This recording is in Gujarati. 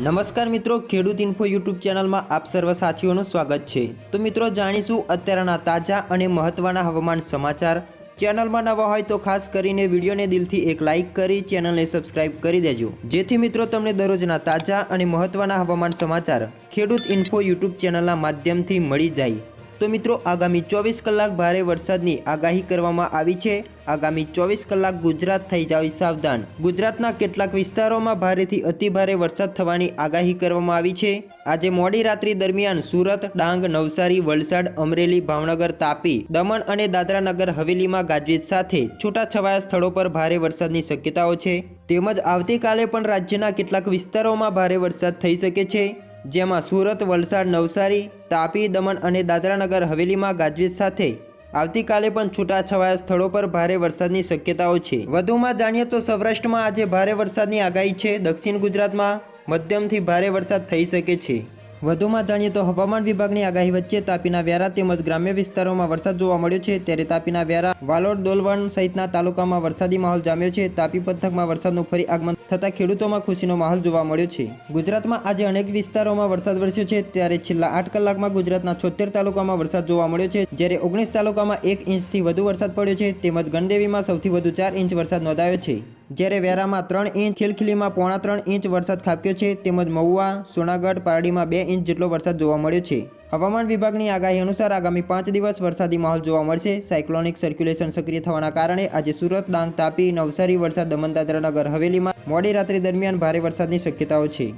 નમસ્કાર મિત્રો, ખેડૂત ઇન્ફો યુટ્યુબ ચેનલમાં આપ સર્વ સાથીઓનું સ્વાગત છે. તો મિત્રો, જાણીશું અત્યારના તાજા અને મહત્વના હવામાન સમાચાર. ચેનલમાં નવા હોય તો ખાસ કરીને વિડીયોને દિલથી એક લાઇક કરી, ચેનલને સબસ્ક્રાઇબ કરી દેજો. જેથી મિત્રો, તમને દરરોજના તાજા અને મહત્વના હવામાન સમાચાર ખેડૂત ઇન્ફો યુટ્યુબ ચેનલના માધ્યમથી મળી જાય. તો મિત્રો, આગામી ચોવીસ કલાક ભારે વરસાદની આગાહી કરવામાં આવી છે. આગામી ચોવીસ કલાક ગુજરાત થઈ જાવી સાવધાન. ગુજરાતના કેટલાક વિસ્તારોમાં ભારેથી અતિભારે વરસાદ થવાની આગાહી કરવામાં આવી છે. આજે મોડી રાત્રિ દરમિયાન સુરત, ડાંગ, નવસારી, વલસાડ, અમરેલી, ભાવનગર, તાપી, દમણ અને દાદરાનગર, હવેલીમાં ગાજવીજ સાથે છૂટાછવાયા સ્થળો પર ભારે વરસાદની શક્યતાઓ છે. તેમજ આવતીકાલે પણ રાજ્યના કેટલાક વિસ્તારોમાં ભારે વરસાદ થઈ શકે છે. જેમાં સુરત, વલસાડ, નવસારી, તાપી, દમણ અને દાદરાનગર હવેલીમાં ગાજવીજ સાથે આવતીકાલે પણ છૂટાછવાયા સ્થળો પર ભારે વરસાદની શક્યતાઓ છે. વધુમાં જાણીએ તો સૌરાષ્ટ્રમાં આજે ભારે વરસાદની આગાહી છે. દક્ષિણ ગુજરાતમાં મધ્યમથી ભારે વરસાદ થઈ શકે છે. વધુમાં જાણીએ તો હવામાન વિભાગની આગાહી વચ્ચે તાપીના વ્યારા તેમજ ગ્રામ્ય વિસ્તારોમાં વરસાદ જોવા મળ્યો છે. ત્યારે તાપીના વ્યારા, વાલોડ ડોલવણ સહિતના તાલુકામાં વરસાદી માહોલ જામ્યો છે. તાપી પંથકમાં વરસાદનું ફરી આગમન થતાં ખેડૂતોમાં ખુશીનો માહોલ જોવા મળ્યો છે. ગુજરાતમાં આજે અનેક વિસ્તારોમાં વરસાદ વરસ્યો છે. ત્યારે છેલ્લા આઠ કલાકમાં ગુજરાતના છોતેર તાલુકામાં વરસાદ જોવા મળ્યો છે. જ્યારે ઓગણીસ તાલુકામાં એક ઇંચથી વધુ વરસાદ પડ્યો છે. તેમજ ગણદેવીમાં સૌથી વધુ ચાર ઇંચ વરસાદ નોંધાયો છે. જ્યારે વેરામાં ત્રણ ઇંચ, ખીલખીલીમાં પોણા ત્રણ ઇંચ વરસાદ ખાબક્યો છે, તેમજ મહુવા, સોનાગઢ પારડીમાં બે ઇંચ જેટલો વરસાદ જોવા મળ્યો છે. હવામાન વિભાગની આગાહી અનુસાર આગામી પાંચ દિવસ વરસાદી માહોલ જોવા મળશે. સાયક્લોનિક સર્ક્યુલેશન સક્રિય થવાના કારણે આજે સુરત, ડાંગ, તાપી, નવસારી વરસાદ દમણ દાદરાનગર, હવેલીમાં મોડી રાત્રિ દરમિયાન ભારે વરસાદની શક્યતાઓ છે.